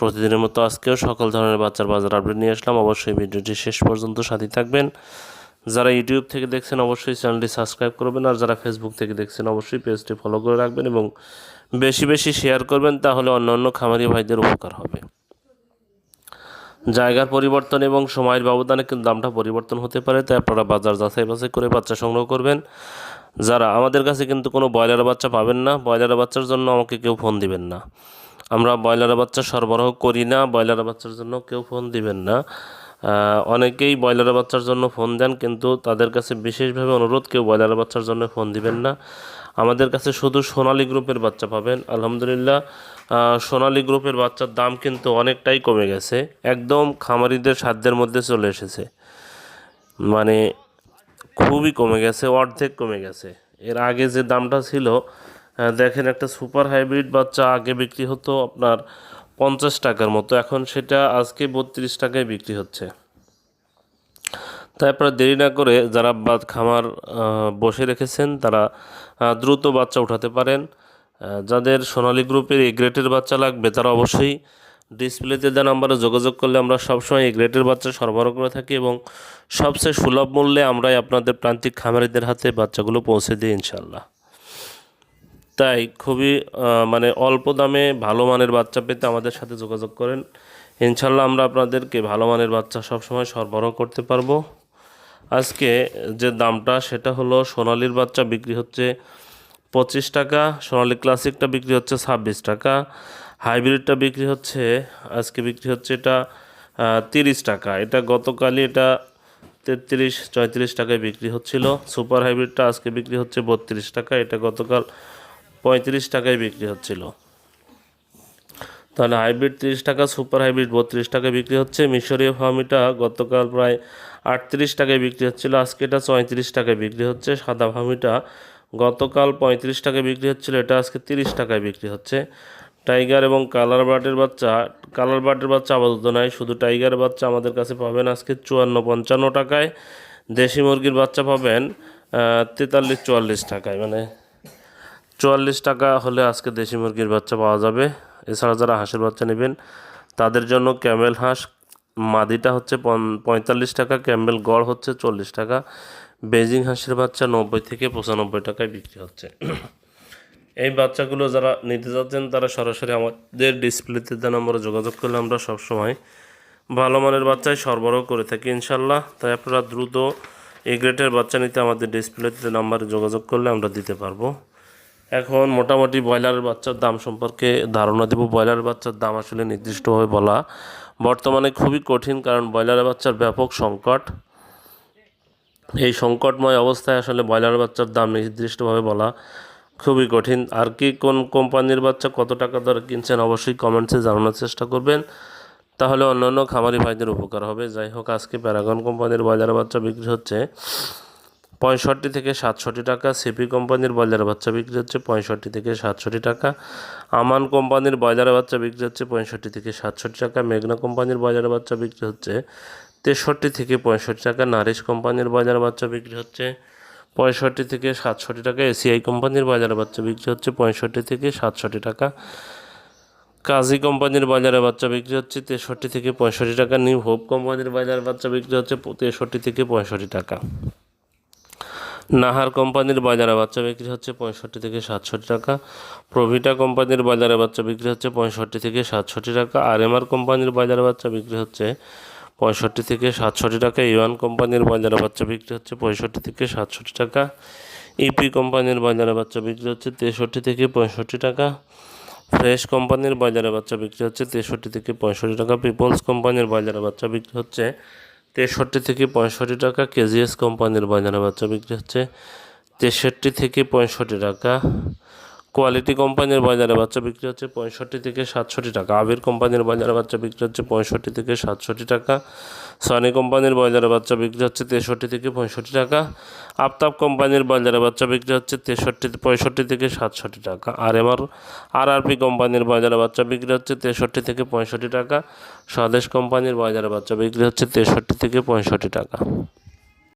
প্রতিদিনের মতো আজকেও সকল ধরনের বাচ্চার বাজার আপডেট নিয়ে আসলাম। অবশ্যই ভিডিওটি শেষ পর্যন্ত সাথে থাকবেন। যারা ইউটিউব থেকে দেখছেন, অবশ্যই চ্যানেলটি সাবস্ক্রাইব করবেন। আর যারা ফেসবুক থেকে দেখছেন, অবশ্যই পেজটি ফলো করে রাখবেন এবং বেশি বেশি শেয়ার করবেন, তাহলে অন্যান্য খামারি ভাইদের উপকার হবে। জায়গার পরিবর্তন এবং সময়ের ব্যবধানে কিন্তু দামটা পরিবর্তন হতে পারে, তাই আপনারা বাজার যাচাই বাছাই করে বাচ্চা সংগ্রহ করবেন। যারা আমাদের কাছে কিন্তু কোনো ব্রয়লার বাচ্চা পাবেন না, ব্রয়লার বাচ্চার জন্য আমাকে কেউ ফোন দিবেন না। আমরা ব্রয়লার বাচ্চা সরবরাহ করি না ব্রয়লার বাচ্চার জন্য কেউ ফোন দিবেন না। অনেকেই ব্রয়লার বাচ্চার জন্য ফোন দেন, কিন্তু তাদের কাছে বিশেষভাবে অনুরোধ, কেউ ব্রয়লার বাচ্চার জন্য ফোন দিবেন না। আমাদের কাছে শুধু সোনালি গ্রুপের বাচ্চা পাবেন। আলহামদুলিল্লাহ সোনালী গ্রুপের বাচ্চার দাম কিন্তু অনেকটাই কমে গেছে। একদম খামারিদের সাধ্যের মধ্যে চলে এসেছে। মানে খুবই কমে গেছে, অর্ধেক কমে গেছে। এর আগে যে দামটা ছিল দেখেন একটা সুপার হাইব্রিড বাচ্চা আগে বিক্রি হতো আপনার পঞ্চাশ টাকার মতো, এখন সেটা আজকে বত্রিশ টাকায় বিক্রি হচ্ছে। তাই দেরি না করে যারা বাদ খামার বসে রেখেছেন, তারা দ্রুত বাচ্চা উঠাতে পারেন। যাদের সোনালী গ্রুপের এই গ্রেটের বাচ্চা লাগবে, তারা অবশ্যই ডিসপ্লেতে দেওয়া নাম্বারে যোগাযোগ করলে আমরা সবসময় এই গ্রেটের বাচ্চা সরবরাহ করে থাকি এবং সবচেয়ে সুলভ মূল্যে আমরাই আপনাদের প্রান্তিক খামারিদের হাতে বাচ্চাগুলো পৌঁছে দিই ইনশাল্লাহ তাই খুবই মানে অল্প দামে ভালো মানের বাচ্চা পেতে আমাদের সাথে যোগাযোগ করেন। ইনশাল্লাহ আমরা আপনাদেরকে ভালো মানের বাচ্চা সবসময় সরবরাহ করতে পারব। আজকে যে দামটা, সেটা হলো সোনালির বাচ্চা বিক্রি হচ্ছে পঁচিশ টাকা, সোনালি ক্লাসিকটা বিক্রি হচ্ছে ছাব্বিশ টাকা, হাইব্রিডটা বিক্রি হচ্ছে, আজকে বিক্রি হচ্ছে এটা তিরিশ টাকা। এটা গতকালই এটা তেত্রিশ, চৌত্রিশ টাকায় বিক্রি হচ্ছিল। সুপার হাইব্রিডটা আজকে বিক্রি হচ্ছে বত্রিশ টাকা। এটা গতকাল পঁয়ত্রিশ টাকায় বিক্রি হচ্ছিল। তাহলে হাইব্রিড তিরিশ টাকা, সুপার হাইব্রিড বত্রিশ টাকায় বিক্রি হচ্ছে। মিশরীয় ফার্মিটা গতকাল প্রায় আটত্রিশ টাকায় বিক্রি হচ্ছিল, আজকে এটা চৌত্রিশ টাকায় বিক্রি হচ্ছে। সাদা ফার্মিটা গতকাল পঁয়ত্রিশ টাকায় বিক্রি হচ্ছিল, এটা আজকে তিরিশ টাকায় বিক্রি হচ্ছে। টাইগার এবং কালার বার্ডের বাচ্চা, কালার বার্ডের বাচ্চা আপাতত নয় শুধু টাইগার বাচ্চা আমাদের কাছে পাবেন আজকে চুয়ান্ন পঞ্চান্ন টাকায়। দেশি মুরগির বাচ্চা পাবেন তেতাল্লিশ চুয়াল্লিশ টাকায় মানে চুয়াল্লিশ টাকা হলে আজকে দেশি মুরগির বাচ্চা পাওয়া যাবে। এছাড়া যারা হাঁসের বাচ্চা নেবেন, তাদের জন্য ক্যামেল হাঁস, মাদিটা হচ্ছে পঁয়তাল্লিশ টাকা, ক্যাম্বেল গড় হচ্ছে চল্লিশ টাকা, বেজিং হাঁসের বাচ্চা নব্বই থেকে পঁচানব্বই টাকায় বিক্রি হচ্ছে। এই বাচ্চাগুলো যারা নিতে যাচ্ছেন, তারা সরাসরি আমাদের ডিসপ্লেতে দেন আমরা যোগাযোগ করলে আমরা সবসময় ভালো মানের বাচ্চাই সরবরাহ করে থাকি ইনশাল্লাহ। তাই আপনারা দ্রুত এই গ্রেটের বাচ্চা নিতে আমাদের ডিসপ্লেতে নাম্বারে যোগাযোগ করলে আমরা দিতে পারব। এখন মোটামুটি ব্রয়লারের বাচ্চার দাম সম্পর্কে ধারণা দেব। ব্রয়লার বাচ্চার দাম আসলে নির্দিষ্টভাবে বলা বর্তমানে খুবই কঠিন কারণ ব্রয়লারের বাচ্চার ব্যাপক সংকট। এই সংকটময় অবস্থায় আসলে ব্রয়লার বাচ্চার দাম নির্দিষ্টভাবে বলা খুবই কঠিন। আর কি কোন কোম্পানির বাচ্চা কত টাকা দরে কিনছেন অবশ্যই কমেন্টসে জানানোর চেষ্টা করবেন। তাহলে অন্যান্য খামারি ভাইদের উপকার হবে। যাই হোক, আজকে প্যারাগন কোম্পানির ব্রয়লার বাচ্চা বিক্রি হচ্ছে। পঁয়ষট্টি থেকে সাতষট্টি টাকা। সিপি কোম্পানির ব্রয়লার বাচ্চা বিক্রি হচ্ছে পঁয়ষট্টি থেকে সাতষট্টি টাকা। আমান কোম্পানির ব্রয়লার বাচ্চা বিক্রি হচ্ছে পঁয়ষট্টি থেকে সাতষট্টি টাকা। মেঘনা কোম্পানির ব্রয়লার বাচ্চা বিক্রি হচ্ছে তেষট্টি থেকে পঁয়ষট্টি টাকা। নারিশ কোম্পানির ব্রয়লার বাচ্চা বিক্রি হচ্ছে পঁয়ষট্টি থেকে সাতষট্টি টাকা। এসিআই কোম্পানির বাজারে বাচ্চা বিক্রি হচ্ছে পঁয়ষট্টি থেকে সাতষট্টি টাকা। কাজী কোম্পানির বাজারে বাচ্চা বিক্রি হচ্ছে তেষট্টি থেকে পঁয়ষট্টি টাকা। নিউ হোপ কোম্পানির বাজারে বাচ্চা বিক্রি হচ্ছে তেষট্টি থেকে পঁয়ষট্টি টাকা। নাহার কোম্পানির বাজারে বাচ্চা বিক্রি হচ্ছে পঁয়ষট্টি থেকে সাতষট্টি টাকা, প্রভিটা কোম্পানির বাজারে বাচ্চা বিক্রি হচ্ছে পঁয়ষট্টি থেকে সাতষট্টি টাকা আর এম আর কোম্পানির বাজারে বাচ্চা বিক্রি হচ্ছে পঁয়ষট্টি থেকে সাতষট্টি টাকা ইওয়ান কোম্পানির বাজারে বাচ্চা বিক্রি হচ্ছে পঁয়ষট্টি থেকে সাতষট্টি টাকা, ইপি কোম্পানির বাজারে বাচ্চা বিক্রি হচ্ছে তেষট্টি থেকে পঁয়ষট্টি টাকা, ফ্রেশ কোম্পানির বাজারে বাচ্চা বিক্রি হচ্ছে তেষট্টি থেকে পঁয়ষট্টি টাকা, পিপলস কোম্পানির বাজারে বাচ্চা বিক্রি হচ্ছে তেষট্টি থেকে পঁয়ষট্টি টাকা কেজিএস কোম্পানির বাজারে বাচ্চা বিক্রি হচ্ছে তেষট্টি থেকে পঁয়ষট্টি টাকা। কোয়ালিটি কোম্পানির বাজারে বাচ্চা বিক্রি হচ্ছে পঁয়ষট্টি থেকে সাতষট্টি টাকা। আবির কোম্পানির বাজারে বাচ্চা বিক্রি হচ্ছে পঁয়ষট্টি থেকে সাতষট্টি টাকা। সনি কোম্পানির বাজারে বাচ্চা বিক্রি হচ্ছে তেষট্টি থেকে পঁয়ষট্টি টাকা। আফতাব কোম্পানির বাজারে বাচ্চা বিক্রি হচ্ছে তেষট্টি, পঁয়ষট্টি থেকে সাতষট্টি টাকা। আর এমআর আর আরপি কোম্পানির বাজারে বাচ্চা বিক্রি হচ্ছে তেষট্টি থেকে পঁয়ষট্টি টাকা। স্বদেশ কোম্পানির বাজারে বাচ্চা বিক্রি হচ্ছে তেষট্টি থেকে পঁয়ষট্টি টাকা।